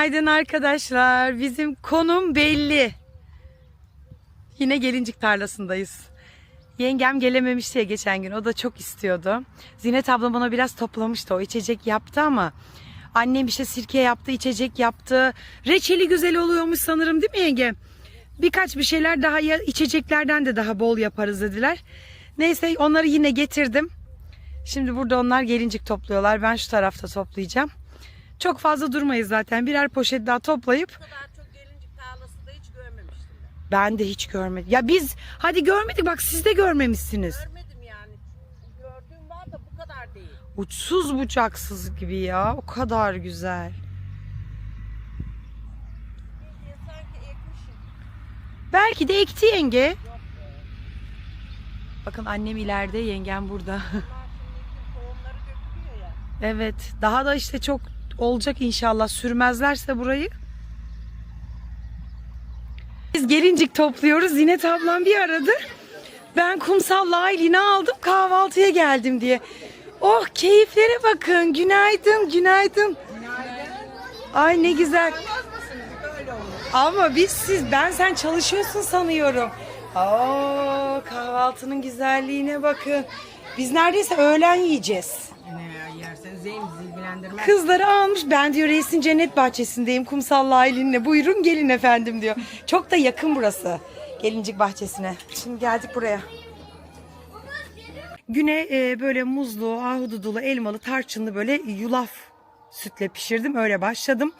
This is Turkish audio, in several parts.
Günaydın arkadaşlar. Bizim konum belli. Yine gelincik tarlasındayız. Yengem gelememişti ya geçen gün. O da çok istiyordu. Zinet abla bana biraz toplamıştı. O içecek yaptı ama annem işte sirke yaptı, içecek yaptı. Reçeli güzel oluyormuş sanırım değil mi yenge? Birkaç bir şeyler daha ya içeceklerden de daha bol yaparız dediler. Neyse onları yine getirdim. Şimdi burada onlar gelincik topluyorlar. Ben şu tarafta toplayacağım. Çok fazla durmayız zaten. Birer poşet daha toplayıp Bu kadar çok gelincik tarlası da hiç görmemiştim ben. ben de hiç görmedim. Ya biz hadi görmedik bak siz de görmemişsiniz. Görmedim yani. Gördüğüm var da bu kadar değil. Uçsuz bucaksız gibi ya. O kadar güzel. Bildiğin sanki ekmişim. Belki de ekti yenge. Bakın annem ileride, yengem burada. Bunlar şimdi tohumları dökülüyor ya. evet. Daha da işte çok olacak inşallah. Sürmezlerse burayı. Biz gelincik topluyoruz. Zinet ablam bir aradı. Ben kumsalla Aylin'i aldım kahvaltıya geldim diye. Oh keyiflere bakın. Günaydın, günaydın. Ay ne güzel. Ama biz siz ben sen çalışıyorsun sanıyorum. Oo kahvaltının güzelliğine bakın. Biz neredeyse öğlen yiyeceğiz. Ne yersen zeyn ilgilendirmez. Kızları almış. Ben diyor reisin cennet bahçesindeyim. Kumsalla Aylin'le. Buyurun gelin efendim diyor. Çok da yakın burası. Gelincik bahçesine. Şimdi geldik buraya. Güne e, böyle muzlu, ahududulu, elmalı, tarçınlı böyle yulaf sütle pişirdim. Öyle başladım.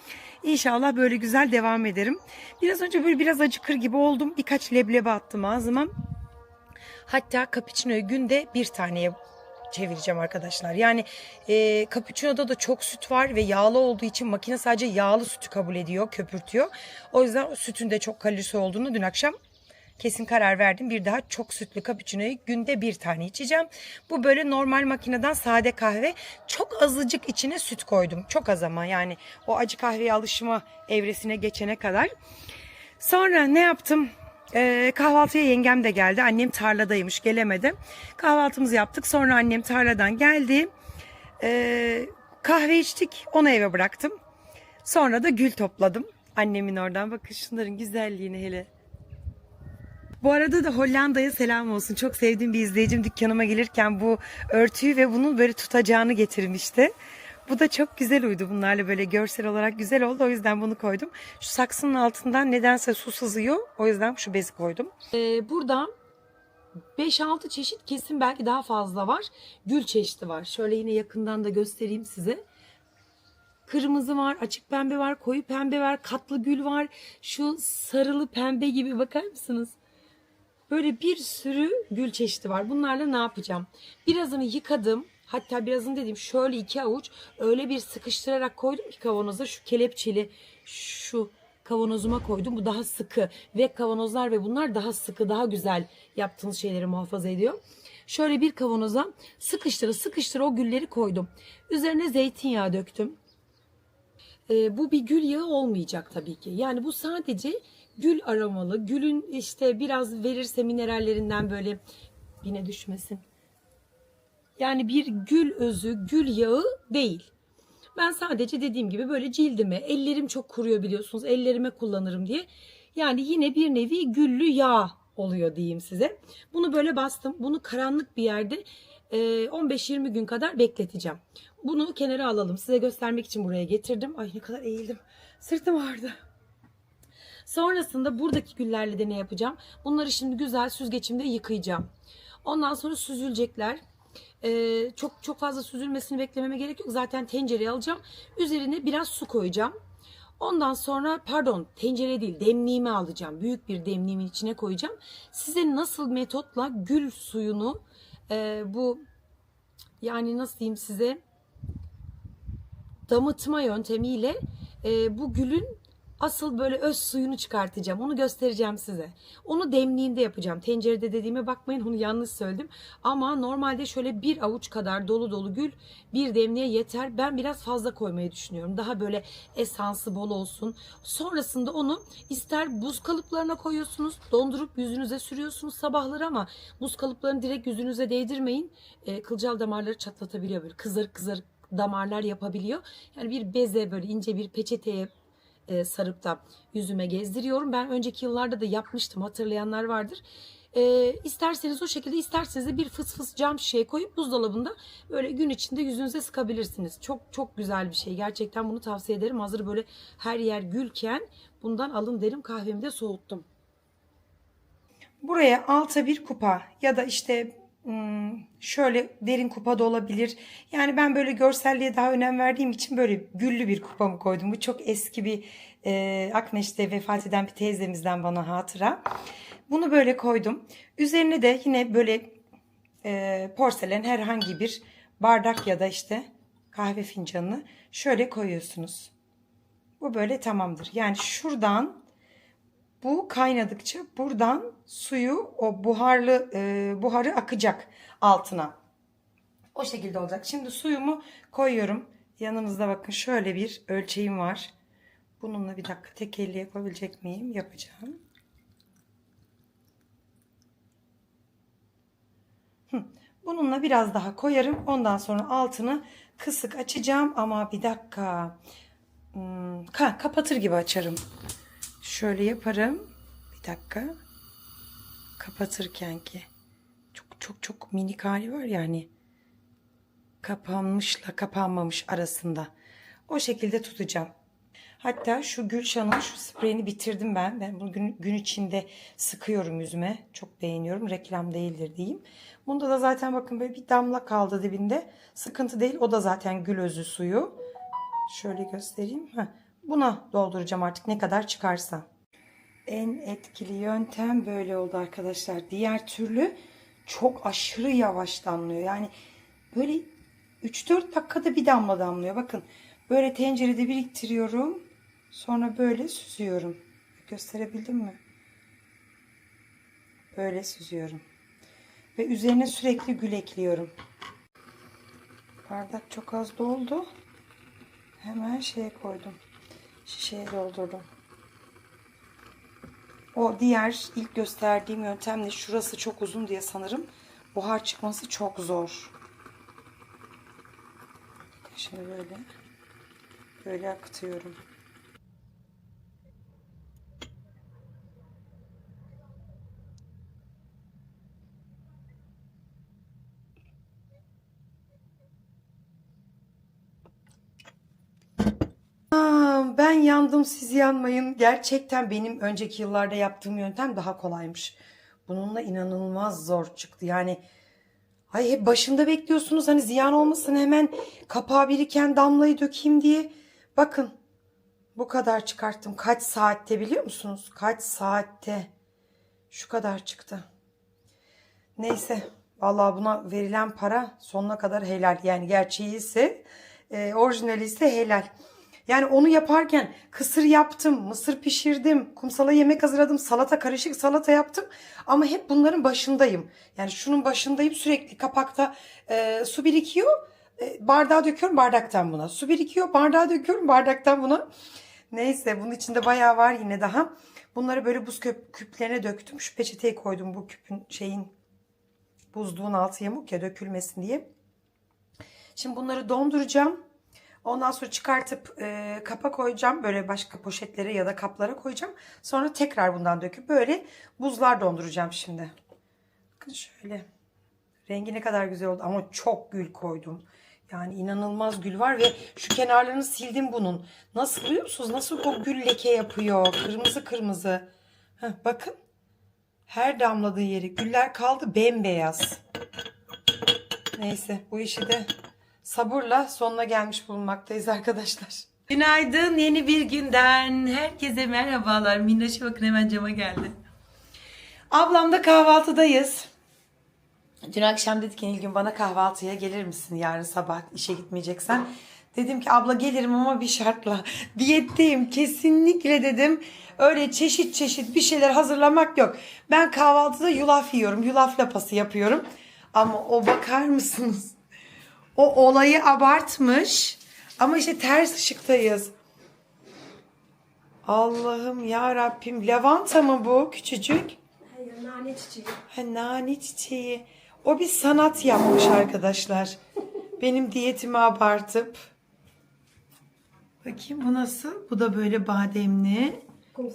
İnşallah böyle güzel devam ederim. Biraz önce böyle biraz acıkır gibi oldum. Birkaç leblebi attım ağzıma. Hatta cappuccino'yu günde bir taneye çevireceğim arkadaşlar. Yani e, cappuccino'da da çok süt var ve yağlı olduğu için makine sadece yağlı sütü kabul ediyor, köpürtüyor. O yüzden sütün de çok kalorisi olduğunu dün akşam kesin karar verdim. Bir daha çok sütlü cappuccino'yu günde bir tane içeceğim. Bu böyle normal makineden sade kahve. Çok azıcık içine süt koydum. Çok az ama yani o acı kahveye alışma evresine geçene kadar. Sonra ne yaptım? Ee, kahvaltıya yengem de geldi. Annem tarladaymış gelemedi. Kahvaltımızı yaptık. Sonra annem tarladan geldi. Ee, kahve içtik. Onu eve bıraktım. Sonra da gül topladım. Annemin oradan. Bakın şunların güzelliğine hele. Bu arada da Hollanda'ya selam olsun. Çok sevdiğim bir izleyicim dükkanıma gelirken bu örtüyü ve bunun böyle tutacağını getirmişti. Bu da çok güzel uydu bunlarla böyle görsel olarak güzel oldu. O yüzden bunu koydum. Şu saksının altından nedense su sızıyor. O yüzden şu bezi koydum. Ee, burada 5-6 çeşit kesin belki daha fazla var. Gül çeşidi var. Şöyle yine yakından da göstereyim size. Kırmızı var, açık pembe var, koyu pembe var, katlı gül var. Şu sarılı pembe gibi bakar mısınız? Böyle bir sürü gül çeşidi var. Bunlarla ne yapacağım? Birazını yıkadım. Hatta birazını dediğim şöyle iki avuç öyle bir sıkıştırarak koydum ki kavanoza şu kelepçeli şu kavanozuma koydum. Bu daha sıkı ve kavanozlar ve bunlar daha sıkı daha güzel yaptığınız şeyleri muhafaza ediyor. Şöyle bir kavanoza sıkıştıra sıkıştıra o gülleri koydum. Üzerine zeytinyağı döktüm. Ee, bu bir gül yağı olmayacak tabii ki. Yani bu sadece gül aromalı. Gülün işte biraz verirse minerallerinden böyle yine düşmesin. Yani bir gül özü, gül yağı değil. Ben sadece dediğim gibi böyle cildime, ellerim çok kuruyor biliyorsunuz. Ellerime kullanırım diye. Yani yine bir nevi güllü yağ oluyor diyeyim size. Bunu böyle bastım. Bunu karanlık bir yerde e, 15-20 gün kadar bekleteceğim. Bunu kenara alalım. Size göstermek için buraya getirdim. Ay ne kadar eğildim. Sırtım ağrıdı. Sonrasında buradaki güllerle de ne yapacağım? Bunları şimdi güzel süzgeçimde yıkayacağım. Ondan sonra süzülecekler. Ee, çok çok fazla süzülmesini beklememe gerek yok. Zaten tencereye alacağım. Üzerine biraz su koyacağım. Ondan sonra pardon tencere değil demliğimi alacağım. Büyük bir demliğimin içine koyacağım. Size nasıl metotla gül suyunu e, bu yani nasıl diyeyim size damıtma yöntemiyle e, bu gülün asıl böyle öz suyunu çıkartacağım. Onu göstereceğim size. Onu demliğinde yapacağım. Tencerede dediğime bakmayın onu yanlış söyledim. Ama normalde şöyle bir avuç kadar dolu dolu gül bir demliğe yeter. Ben biraz fazla koymayı düşünüyorum. Daha böyle esansı bol olsun. Sonrasında onu ister buz kalıplarına koyuyorsunuz. Dondurup yüzünüze sürüyorsunuz sabahları ama buz kalıplarını direkt yüzünüze değdirmeyin. E, kılcal damarları çatlatabiliyor böyle kızarık kızarık damarlar yapabiliyor. Yani bir beze böyle ince bir peçeteye e, sarıp da yüzüme gezdiriyorum. Ben önceki yıllarda da yapmıştım hatırlayanlar vardır. E, isterseniz o şekilde isterseniz de bir fıs fıs cam şişeye koyup buzdolabında böyle gün içinde yüzünüze sıkabilirsiniz. Çok çok güzel bir şey. Gerçekten bunu tavsiye ederim. Hazır böyle her yer gülken bundan alın derim kahvemi de soğuttum. Buraya alta bir kupa ya da işte şöyle derin kupa da olabilir. Yani ben böyle görselliğe daha önem verdiğim için böyle güllü bir kupamı koydum. Bu çok eski bir e, Akmeş'te vefat eden bir teyzemizden bana hatıra. Bunu böyle koydum. Üzerine de yine böyle e, porselen herhangi bir bardak ya da işte kahve fincanını şöyle koyuyorsunuz. Bu böyle tamamdır. Yani şuradan bu kaynadıkça buradan suyu o buharlı e, buharı akacak altına. O şekilde olacak. Şimdi suyumu koyuyorum. Yanınızda bakın şöyle bir ölçeğim var. Bununla bir dakika tek elle yapabilecek miyim? Yapacağım. Bununla biraz daha koyarım. Ondan sonra altını kısık açacağım. Ama bir dakika. Hmm, ka- kapatır gibi açarım. Şöyle yaparım. Bir dakika. Kapatırken ki. Çok çok çok minik hali var yani. Kapanmışla kapanmamış arasında. O şekilde tutacağım. Hatta şu Gülşan'ın şu spreyini bitirdim ben. Ben bunu gün, gün içinde sıkıyorum yüzüme. Çok beğeniyorum. Reklam değildir diyeyim. Bunda da zaten bakın böyle bir damla kaldı dibinde. Sıkıntı değil. O da zaten gül özü suyu. Şöyle göstereyim. Heh. Buna dolduracağım artık ne kadar çıkarsa. En etkili yöntem böyle oldu arkadaşlar. Diğer türlü çok aşırı yavaş damlıyor. Yani böyle 3-4 dakikada bir damla damlıyor. Bakın böyle tencerede biriktiriyorum. Sonra böyle süzüyorum. Gösterebildim mi? Böyle süzüyorum. Ve üzerine sürekli gül ekliyorum. Bardak çok az doldu. Hemen şeye koydum. Şişeye doldurdum. O diğer ilk gösterdiğim yöntemle şurası çok uzun diye sanırım buhar çıkması çok zor. Şimdi böyle böyle akıtıyorum. Aa, ben yandım siz yanmayın. Gerçekten benim önceki yıllarda yaptığım yöntem daha kolaymış. Bununla inanılmaz zor çıktı. Yani ay hep başında bekliyorsunuz hani ziyan olmasın hemen kapağı biriken damlayı dökeyim diye. Bakın bu kadar çıkarttım. Kaç saatte biliyor musunuz? Kaç saatte? Şu kadar çıktı. Neyse. Vallahi buna verilen para sonuna kadar helal. Yani gerçeği ise e, orijinali ise helal. Yani onu yaparken kısır yaptım, mısır pişirdim, kumsala yemek hazırladım, salata karışık salata yaptım. Ama hep bunların başındayım. Yani şunun başındayım sürekli kapakta e, su birikiyor. E, bardağa döküyorum bardaktan buna. Su birikiyor bardağa döküyorum bardaktan buna. Neyse bunun içinde bayağı var yine daha. Bunları böyle buz küp, küplerine döktüm. Şu peçeteye koydum bu küpün şeyin buzluğun altı yamuk ya dökülmesin diye. Şimdi bunları donduracağım. Ondan sonra çıkartıp e, kapa koyacağım. Böyle başka poşetlere ya da kaplara koyacağım. Sonra tekrar bundan döküp böyle buzlar donduracağım şimdi. Bakın şöyle. Rengi ne kadar güzel oldu ama çok gül koydum. Yani inanılmaz gül var ve şu kenarlarını sildim bunun. Nasıl biliyor musunuz? Nasıl o gül leke yapıyor. Kırmızı kırmızı. Heh, bakın. Her damladığı yeri. Güller kaldı bembeyaz. Neyse bu işi de sabırla sonuna gelmiş bulunmaktayız arkadaşlar. Günaydın yeni bir günden. Herkese merhabalar. Minnoş'a bakın hemen cama geldi. Ablamda kahvaltıdayız. Dün akşam dedi ki Nilgün bana kahvaltıya gelir misin yarın sabah işe gitmeyeceksen. Dedim ki abla gelirim ama bir şartla. Diyetteyim kesinlikle dedim. Öyle çeşit çeşit bir şeyler hazırlamak yok. Ben kahvaltıda yulaf yiyorum. Yulaf lapası yapıyorum. Ama o bakar mısınız? O olayı abartmış. Ama işte ters ışıktayız. Allah'ım ya Rabbim. Lavanta mı bu küçücük? Hayır nane çiçeği. Ha, nane çiçeği. O bir sanat yapmış arkadaşlar. Benim diyetimi abartıp. Bakayım bu nasıl? Bu da böyle bademli,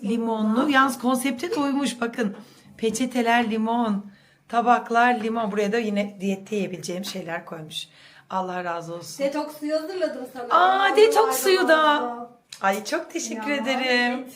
limonlu. Yalnız konsepte de uymuş bakın. Peçeteler limon, tabaklar limon. Buraya da yine diyette yiyebileceğim şeyler koymuş. Allah razı olsun. Detoks suyu hazırladım sana. Aa detoks suyu da. Ay çok teşekkür Ya, ederim. evet.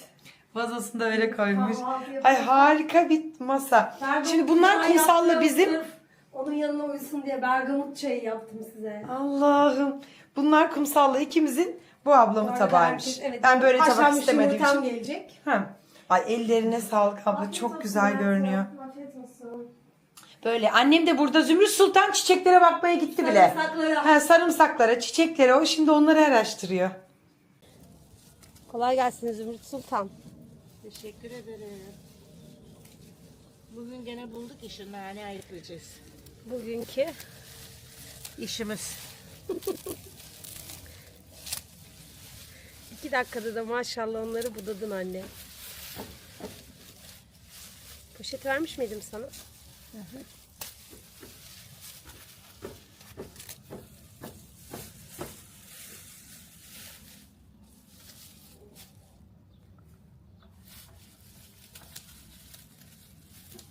Vazosunu da öyle koymuş. Kahvaltı yapalım. Ay harika bir masa. Bergamot Şimdi bunlar çay kumsalla yaptım, bizim. sırf Onun yanına uysun diye bergamot çayı yaptım size. Allah'ım. Bunlar kumsalla ikimizin bu ablamın Arada tabağıymış. herkes- evet, ben böyle tabak haşlanmış istemediğim yumurtam gelecek. Ha. Ay ellerine sağlık abla. Afiyet Çok olsun güzel hayatım, görünüyor. Afiyet olsun. Böyle annem de burada Zümrüt Sultan çiçeklere bakmaya gitti bile. Sarımsaklara. Ha, sarımsaklara, çiçeklere o şimdi onları araştırıyor. Kolay gelsin Zümrüt Sultan. Teşekkür ederim. Bugün gene bulduk işi nane ayıklayacağız. Bugünkü İşimiz. iki dakikada da maşallah onları budadın anne. Poşet vermiş miydim sana?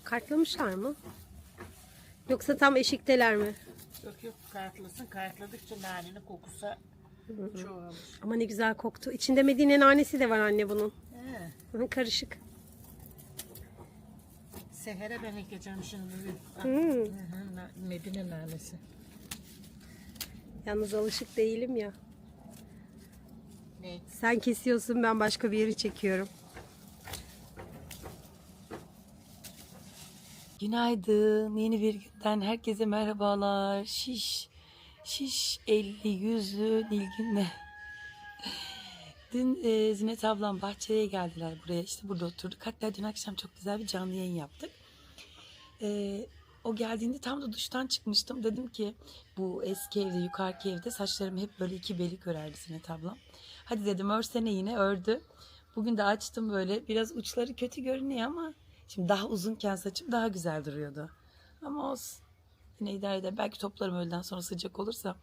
Kartlamışlar mı? Yoksa tam eşikteler mi? Yok yok kartlasın. Kartladıkça nanenin kokusu çoğalır. Ama ne güzel koktu. İçinde Medine nanesi de var anne bunun. He. Karışık. Seher'e ben ekeceğim şimdi Hmm. hı hı, na- Medine nanesi. Yalnız alışık değilim ya. Ne? Sen kesiyorsun ben başka bir yeri çekiyorum. Günaydın. Yeni bir günden herkese merhabalar. Şiş, şiş, elli, yüzlü, Nilgün'le. Dün e, Zinet ablam bahçeye geldiler buraya. İşte burada oturduk. Hatta dün akşam çok güzel bir canlı yayın yaptık. E, o geldiğinde tam da duştan çıkmıştım. Dedim ki bu eski evde, yukarıki evde saçlarım hep böyle iki belik örerdi Zinet ablam. Hadi dedim örsene yine ördü. Bugün de açtım böyle. Biraz uçları kötü görünüyor ama şimdi daha uzunken saçım daha güzel duruyordu. Ama olsun. Yine idare eder. Belki toplarım öğleden sonra sıcak olursa.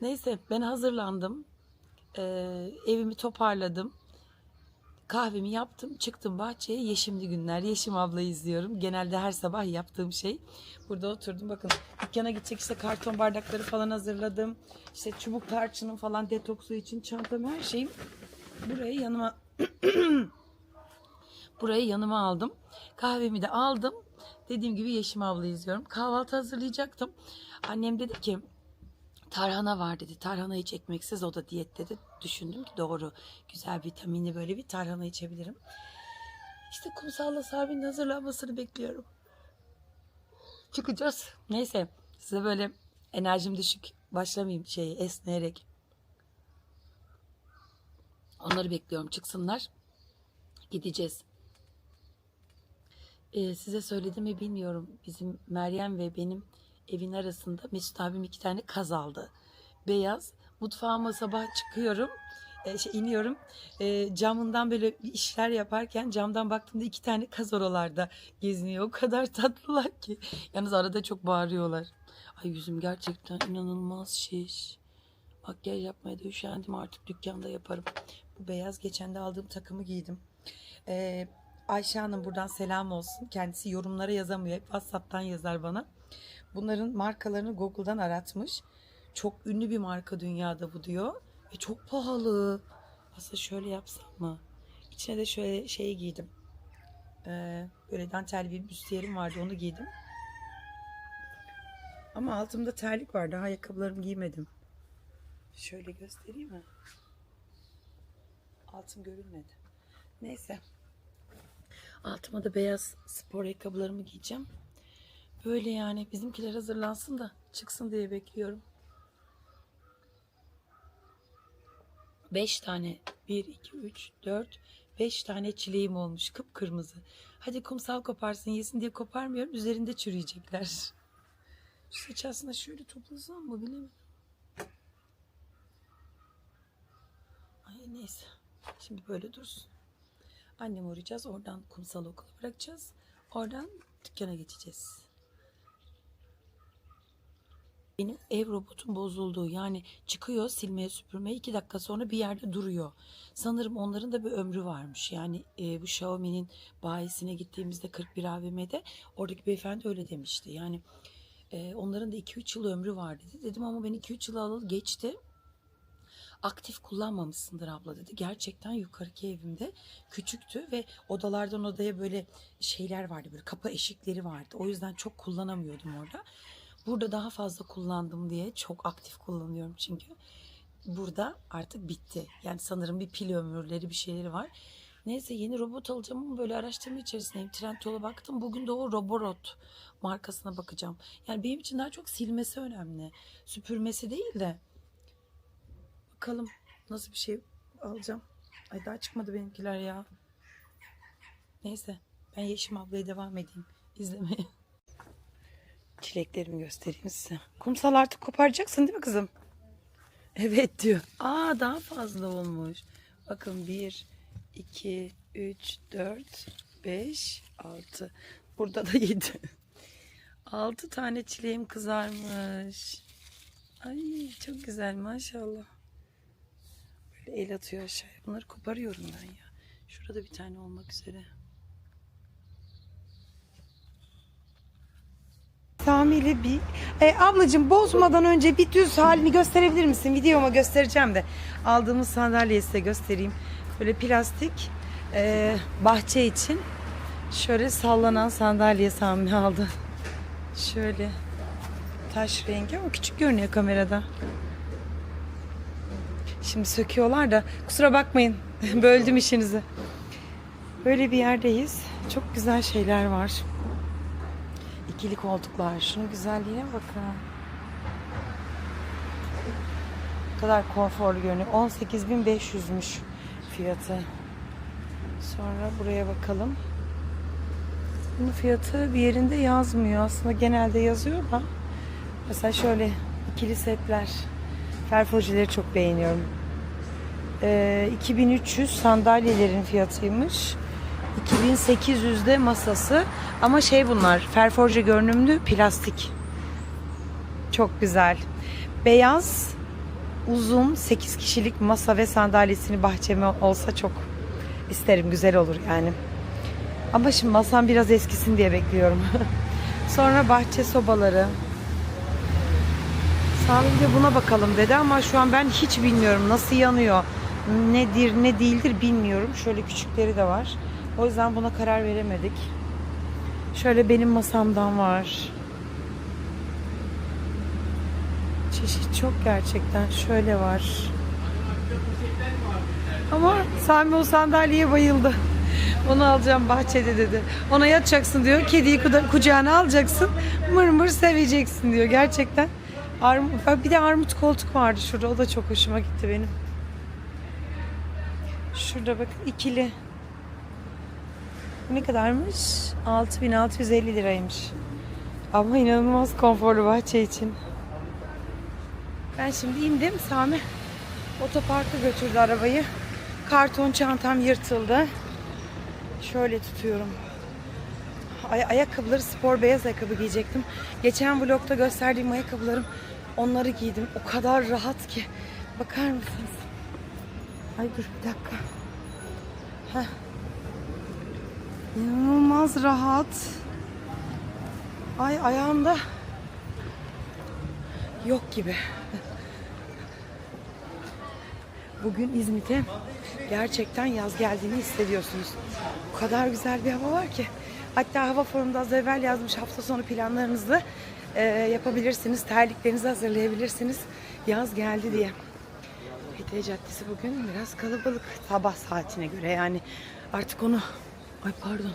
Neyse ben hazırlandım. Ee, evimi toparladım. Kahvemi yaptım. Çıktım bahçeye. Yeşimli günler. Yeşim ablayı izliyorum. Genelde her sabah yaptığım şey. Burada oturdum. Bakın dükkana gidecek işte karton bardakları falan hazırladım. İşte çubuk tarçının falan detoksu için çantam her şeyim. Buraya yanıma burayı yanıma aldım. Kahvemi de aldım. Dediğim gibi Yeşim abla izliyorum. Kahvaltı hazırlayacaktım. Annem dedi ki tarhana var dedi. Tarhana hiç ekmeksiz o da diyet dedi. Düşündüm ki doğru. Güzel vitaminli böyle bir tarhana içebilirim. İşte kumsalla Sabi'nin hazırlanmasını bekliyorum. Çıkacağız. Neyse size böyle enerjim düşük başlamayayım şey esneyerek. Onları bekliyorum çıksınlar. Gideceğiz. Ee, size söyledim mi bilmiyorum. Bizim Meryem ve benim evin arasında Mesut abim iki tane kaz aldı. Beyaz. Mutfağıma sabah çıkıyorum. e, şey, iniyorum. E, camından böyle işler yaparken camdan baktığımda iki tane kaz oralarda geziniyor. O kadar tatlılar ki. Yalnız arada çok bağırıyorlar. Ay yüzüm gerçekten inanılmaz şiş. Makyaj yapmaya da üşendim artık dükkanda yaparım. Bu beyaz geçen de aldığım takımı giydim. Ee, Ayşe Hanım buradan selam olsun. Kendisi yorumlara yazamıyor. Hep WhatsApp'tan yazar bana. Bunların markalarını Google'dan aratmış. Çok ünlü bir marka dünyada bu diyor. Ve çok pahalı. Aslında şöyle yapsam mı? İçine de şöyle şey giydim. Ee, böyle dantel bir büstiyerim vardı onu giydim. Ama altımda terlik var. Daha ayakkabılarımı giymedim. Şöyle göstereyim mi? Altım görünmedi. Neyse. Altıma da beyaz spor ayakkabılarımı giyeceğim. Böyle yani bizimkiler hazırlansın da çıksın diye bekliyorum. Beş tane. Bir, iki, üç, dört, beş tane çileğim olmuş. Kıpkırmızı. Hadi kumsal koparsın yesin diye koparmıyorum. Üzerinde çürüyecekler. Şu saç aslında şöyle toplasam mı bilemedim. Ay neyse. Şimdi böyle dursun. Annemi uğrayacağız. Oradan kumsal okula bırakacağız. Oradan dükkana geçeceğiz. Benim ev robotum bozuldu. Yani çıkıyor silmeye süpürmeye iki dakika sonra bir yerde duruyor. Sanırım onların da bir ömrü varmış. Yani e, bu Xiaomi'nin bayisine gittiğimizde 41 AVM'de oradaki beyefendi öyle demişti. Yani e, onların da 2-3 yıl ömrü var dedi. Dedim ama ben 2-3 yıl alalı geçti. Aktif kullanmamışsındır abla dedi. Gerçekten yukarıki evimde küçüktü ve odalardan odaya böyle şeyler vardı. Böyle kapı eşikleri vardı. O yüzden çok kullanamıyordum orada. Burada daha fazla kullandım diye çok aktif kullanıyorum çünkü. Burada artık bitti. Yani sanırım bir pil ömürleri bir şeyleri var. Neyse yeni robot alacağım ama böyle araştırma içerisindeyim. Trendyol'a baktım. Bugün de o Robot markasına bakacağım. Yani benim için daha çok silmesi önemli. Süpürmesi değil de. Bakalım nasıl bir şey alacağım. Ay daha çıkmadı benimkiler ya. Neyse ben Yeşim ablaya devam edeyim izlemeye. Çileklerimi göstereyim size. Kumsal artık koparacaksın değil mi kızım? Evet diyor. Aa daha fazla olmuş. Bakın 1, 2, 3, 4, 5, 6. Burada da 7. 6 tane çileğim kızarmış. Ay çok güzel maşallah. Böyle el atıyor aşağıya. Bunları koparıyorum ben ya. Şurada bir tane olmak üzere. İle bir... E, ablacığım bozmadan önce bir düz halini gösterebilir misin? Videoma göstereceğim de. Aldığımız sandalyeyi size göstereyim. Böyle plastik e, bahçe için şöyle sallanan sandalye Sami aldı. Şöyle taş rengi ama küçük görünüyor kamerada. Şimdi söküyorlar da kusura bakmayın böldüm işinizi. Böyle bir yerdeyiz. Çok güzel şeyler var. İkili koltuklar. Şunun güzelliğine bakın. Ne kadar konforlu görünüyor. 18.500'müş fiyatı. Sonra buraya bakalım. Bunun fiyatı bir yerinde yazmıyor. Aslında genelde yazıyor da. Mesela şöyle ikili setler. Ferfojileri çok beğeniyorum. Ee, 2300 sandalyelerin fiyatıymış. 2800 de masası. Ama şey bunlar ferforje görünümlü plastik. Çok güzel. Beyaz uzun 8 kişilik masa ve sandalyesini bahçeme olsa çok isterim. Güzel olur yani. Ama şimdi masam biraz eskisin diye bekliyorum. Sonra bahçe sobaları. Sadece buna bakalım dedi ama şu an ben hiç bilmiyorum nasıl yanıyor. Nedir ne değildir bilmiyorum. Şöyle küçükleri de var. O yüzden buna karar veremedik. Şöyle benim masamdan var. Çeşit çok gerçekten. Şöyle var. Ama Sami o sandalyeye bayıldı. Onu alacağım bahçede dedi. Ona yatacaksın diyor. Kediyi kucağına alacaksın. Mır mır seveceksin diyor. Gerçekten. Bir de armut koltuk vardı şurada. O da çok hoşuma gitti benim. Şurada bakın ikili. Bu ne kadarmış? 6650 liraymış. Ama inanılmaz konforlu bahçe için. Ben şimdi indim. Sami otoparka götürdü arabayı. Karton çantam yırtıldı. Şöyle tutuyorum. Ay ayakkabıları spor beyaz ayakkabı giyecektim. Geçen vlogda gösterdiğim ayakkabılarım onları giydim. O kadar rahat ki. Bakar mısınız? Ay dur bir dakika. Heh. İnanılmaz rahat. Ay ayağımda yok gibi. Bugün İzmit'e gerçekten yaz geldiğini hissediyorsunuz. O kadar güzel bir hava var ki. Hatta hava forumda az evvel yazmış hafta sonu planlarınızı e, yapabilirsiniz. Terliklerinizi hazırlayabilirsiniz. Yaz geldi diye. Fethiye Caddesi bugün biraz kalabalık. Sabah saatine göre yani artık onu ay pardon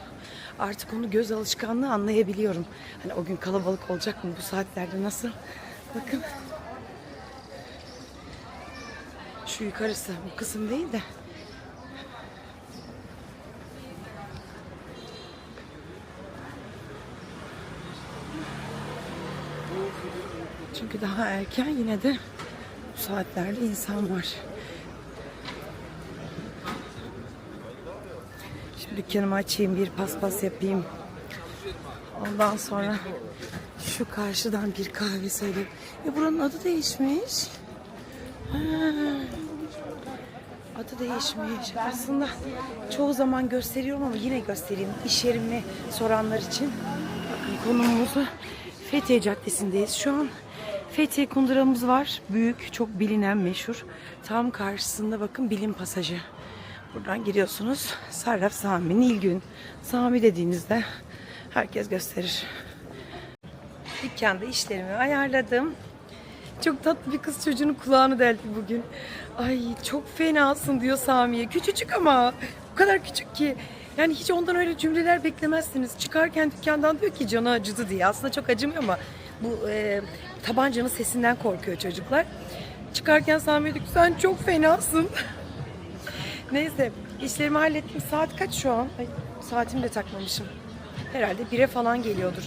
artık onu göz alışkanlığı anlayabiliyorum. Hani o gün kalabalık olacak mı bu saatlerde nasıl? Bakın şu yukarısı bu kısım değil de Çünkü daha erken yine de bu saatlerde insan var. Dükkanımı açayım, bir paspas yapayım. Ondan sonra Şu karşıdan bir kahve söyleyeyim. E buranın adı değişmiş. Ha. Adı değişmiş. Aslında çoğu zaman gösteriyorum ama yine göstereyim. İş yerimi soranlar için. Bakın konumumuzu Fethiye Caddesi'ndeyiz. Şu an Fethiye kunduramız var. Büyük, çok bilinen, meşhur. Tam karşısında bakın bilim pasajı. Buradan giriyorsunuz. Sarraf Sami, Nilgün. Sami dediğinizde herkes gösterir. Dükkanda işlerimi ayarladım. Çok tatlı bir kız çocuğunun kulağını deldi bugün. Ay çok fenasın diyor Sami'ye. Küçücük ama. O kadar küçük ki. Yani hiç ondan öyle cümleler beklemezsiniz. Çıkarken dükkandan diyor ki canı acıdı diye. Aslında çok acımıyor ama bu e, tabancanın sesinden korkuyor çocuklar. Çıkarken Sami'ye diyor ki sen çok fenasın. Neyse işlerimi hallettim. Saat kaç şu an? Ay, saatimi de takmamışım. Herhalde bire falan geliyordur.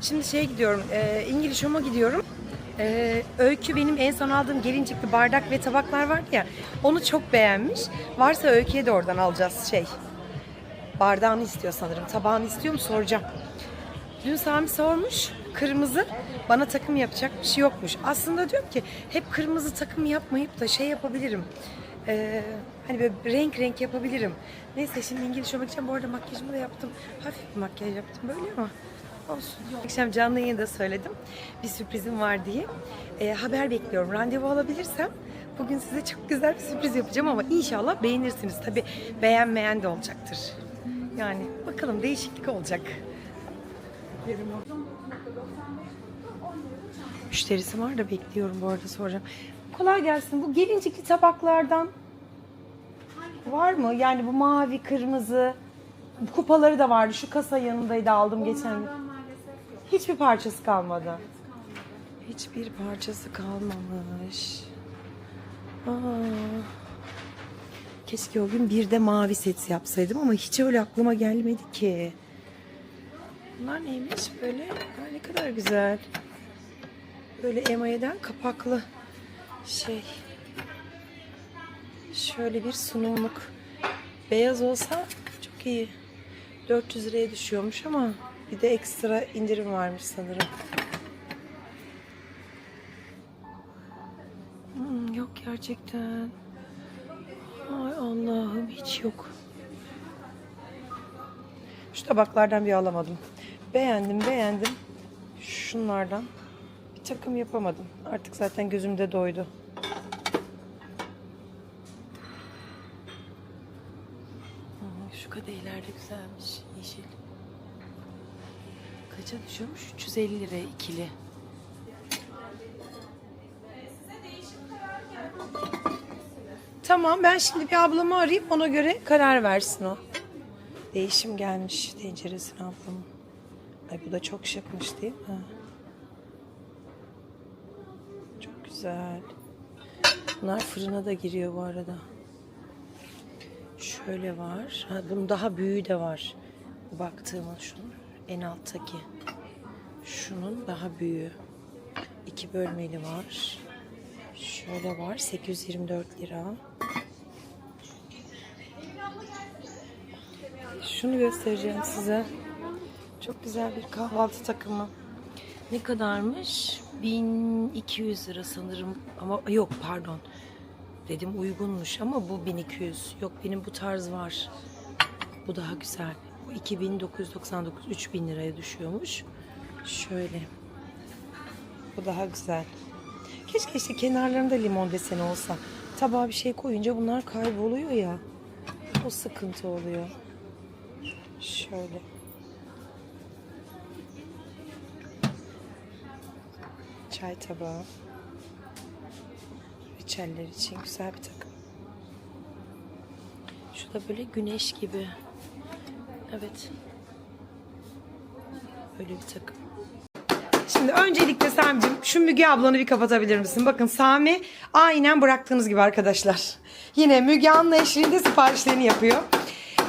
Şimdi şeye gidiyorum. E, İngiliz Home'a gidiyorum. E, Öykü benim en son aldığım gelincikli bardak ve tabaklar vardı ya. Onu çok beğenmiş. Varsa Öykü'ye de oradan alacağız şey. Bardağını istiyor sanırım. Tabağını istiyor mu soracağım. Dün Sami sormuş kırmızı bana takım yapacak bir şey yokmuş. Aslında diyorum ki hep kırmızı takım yapmayıp da şey yapabilirim. Ee, hani böyle renk renk yapabilirim. Neyse şimdi İngiliz olmak için bu arada makyajımı da yaptım. Hafif bir makyaj yaptım böyle ama olsun. Akşam canlı yayında söyledim. Bir sürprizim var diye. Ee, haber bekliyorum. Randevu alabilirsem bugün size çok güzel bir sürpriz yapacağım ama inşallah beğenirsiniz. Tabii beğenmeyen de olacaktır. Yani bakalım değişiklik olacak. Müşterisi var da bekliyorum bu arada soracağım. Kolay gelsin. Bu gelincikli tabaklardan var mı? Yani bu mavi, kırmızı kupaları da vardı. Şu kasa yanındaydı aldım geçen gün. Hiçbir parçası kalmadı. Hiçbir parçası kalmamış. Aa. Keşke o gün bir de mavi set yapsaydım ama hiç öyle aklıma gelmedi ki. Bunlar neymiş böyle? Aa, ne kadar güzel. Böyle emailden kapaklı şey. Şöyle bir sunumluk. Beyaz olsa çok iyi. 400 liraya düşüyormuş ama bir de ekstra indirim varmış sanırım. Hmm, yok gerçekten. Ay Allah'ım hiç yok. Şu tabaklardan bir alamadım. Beğendim beğendim. Şunlardan takım yapamadım. Artık zaten gözümde doydu. Şu kadehler de güzelmiş. Yeşil. Kaça düşüyormuş? 350 liraya ikili. Tamam ben şimdi bir ablamı arayayım ona göre karar versin o. Değişim gelmiş tenceresine ablamın. Ay bu da çok şıkmış değil mi? Çok güzel. Bunlar fırına da giriyor bu arada. Şöyle var. Ha, bunun daha büyüğü de var. Bu baktığımız şunun en alttaki. Şunun daha büyüğü. İki bölmeli var. Şöyle var 824 lira. Şunu göstereceğim size. Çok güzel bir kahvaltı takımı. Ne kadarmış? 1200 lira sanırım. Ama yok pardon. Dedim uygunmuş ama bu 1200. Yok benim bu tarz var. Bu daha güzel. Bu 2999 3000 liraya düşüyormuş. Şöyle. Bu daha güzel. Keşke işte kenarlarında limon deseni olsa. Tabağa bir şey koyunca bunlar kayboluyor ya. O sıkıntı oluyor. Şöyle. Çay tabağı. Reçeller için güzel bir takım. Şu da böyle güneş gibi. Evet. Böyle bir takım. Şimdi öncelikle Sami'cim şu Müge ablanı bir kapatabilir misin? Bakın Sami aynen bıraktığınız gibi arkadaşlar. Yine Müge Anlı eşliğinde siparişlerini yapıyor.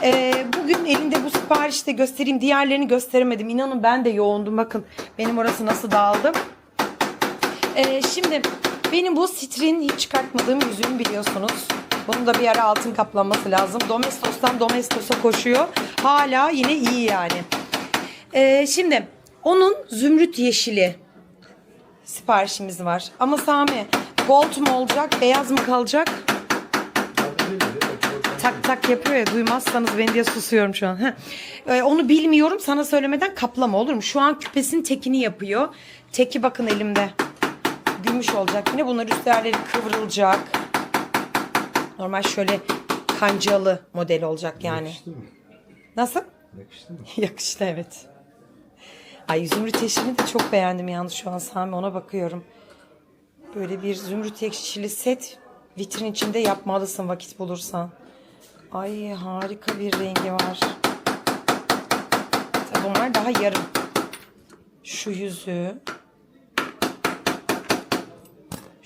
Ee, bugün elinde bu siparişte göstereyim. Diğerlerini gösteremedim. İnanın ben de yoğundum. Bakın benim orası nasıl dağıldı. Ee, şimdi benim bu sitrin hiç çıkartmadığım yüzüğüm biliyorsunuz. Bunun da bir ara altın kaplanması lazım. Domestos'tan Domestos'a koşuyor. Hala yine iyi yani. Ee, şimdi onun zümrüt yeşili siparişimiz var. Ama Sami gold mu olacak, beyaz mı kalacak? Tak tak yapıyor ya duymazsanız ben diye susuyorum şu an. Ee, onu bilmiyorum sana söylemeden kaplama olur mu? Şu an küpesinin tekini yapıyor. Teki bakın elimde. Gümüş olacak yine bunlar üstlerleri kıvrılacak. Normal şöyle kancalı model olacak yani. Yakıştı mı? Nasıl? Yakıştı mı? Yakıştı evet. Ay zümrüt yeşilini de çok beğendim yalnız şu an Sami ona bakıyorum. Böyle bir zümrüt yeşili set vitrin içinde yapmalısın vakit bulursan. Ay harika bir rengi var. Tabii bunlar daha yarım. Şu yüzü.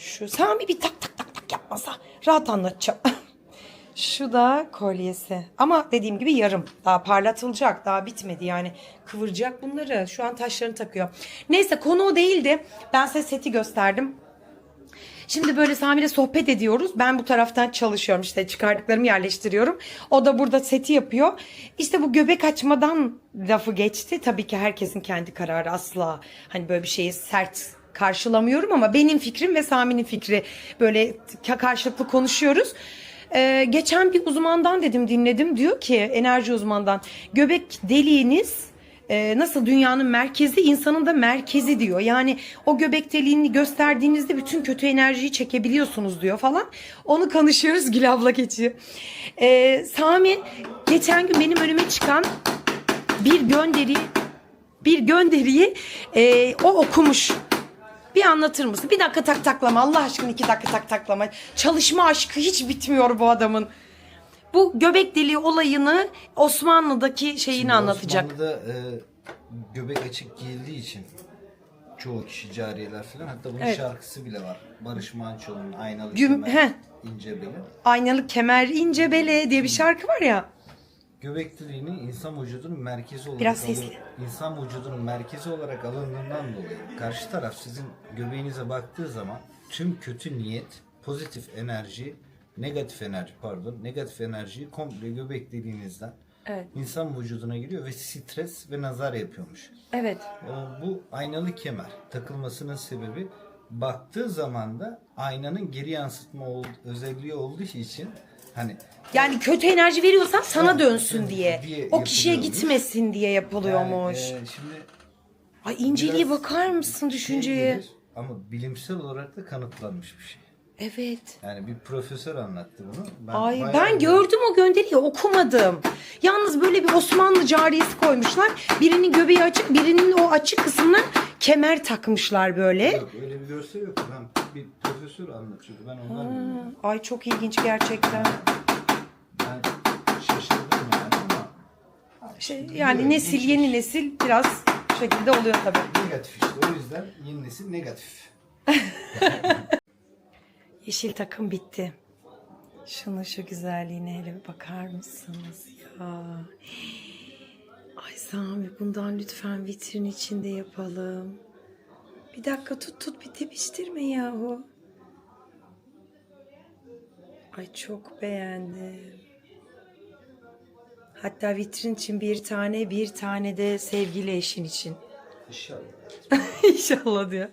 Şu Sami bir tak tak tak tak yapmasa rahat anlatacağım. Şu da kolyesi. Ama dediğim gibi yarım. Daha parlatılacak. Daha bitmedi yani. Kıvıracak bunları. Şu an taşlarını takıyor. Neyse konu o değildi. Ben size seti gösterdim. Şimdi böyle Sami ile sohbet ediyoruz. Ben bu taraftan çalışıyorum işte çıkardıklarımı yerleştiriyorum. O da burada seti yapıyor. İşte bu göbek açmadan lafı geçti. Tabii ki herkesin kendi kararı asla. Hani böyle bir şeyi sert karşılamıyorum ama benim fikrim ve Sami'nin fikri böyle karşılıklı konuşuyoruz. Ee, geçen bir uzmandan dedim dinledim diyor ki enerji uzmandan göbek deliğiniz e, nasıl dünyanın merkezi insanın da merkezi diyor. Yani o göbek deliğini gösterdiğinizde bütün kötü enerjiyi çekebiliyorsunuz diyor falan. Onu konuşuyoruz Gül abla geçiyor. Ee, Sami geçen gün benim önüme çıkan bir gönderi bir gönderiyi e, o okumuş. Bir anlatır mısın? Bir dakika tak taklama. Allah aşkına iki dakika tak taklama. Çalışma aşkı hiç bitmiyor bu adamın. Bu göbek deliği olayını Osmanlı'daki şeyini Şimdi anlatacak. Osmanlı'da e, göbek açık giyildiği için çoğu kişi cariyeler falan hatta bunun Evet. şarkısı bile var. Barış Manço'nun Aynalı Güm- Kemer heh. İnce Beli. Aynalı kemer ince bele diye bir şarkı var ya. Göbek deliğini insan vücudunun merkezi olarak Biraz alın- sesli. insan vücudunun merkezi olarak alındığından dolayı karşı taraf sizin göbeğinize baktığı zaman tüm kötü niyet, pozitif enerji, negatif enerji pardon, negatif enerjiyi komple göbek deliğinizden Evet. insan vücuduna giriyor ve stres ve nazar yapıyormuş. Evet. Ee, Bu aynalı kemer takılmasının sebebi baktığı zaman da aynanın geri yansıtma ol- özelliği olduğu için hani Yani kötü enerji veriyorsan sana dönsün diye. diye O kişiye yapılıyormuş. gitmesin diye yapılıyormuş. yani, e, şimdi Ay inceliğe biraz bakar mısın şey düşünceye? gelir ama bilimsel olarak da kanıtlanmış bir şey. Evet. Yani bir profesör anlattı bunu. Ben Ay ben gördüm o gönderiyi okumadım. Yalnız böyle bir Osmanlı cariyesi koymuşlar. Birinin göbeği açık, birinin o açık kısmına kemer takmışlar böyle. Yok öyle bir görsel yok. Ben bir profesör anlatıyordu. Ben ondan bilmiyorum. Ay çok ilginç gerçekten. Ben şaşırdım yani ama Şey, yani nesil ilginçmiş. yeni nesil biraz bu şekilde oluyor tabii. negatif işte. O yüzden yeni nesil negatif. Yeşil takım bitti. Şunu şu güzelliğine hele bir bakar mısınız ya? Ay Sami bundan lütfen vitrin içinde yapalım. Bir dakika tut tut bir tepiştirme yahu. Ay çok beğendim. Hatta vitrin için bir tane bir tane de sevgili eşin için. İnşallah. İnşallah diyor.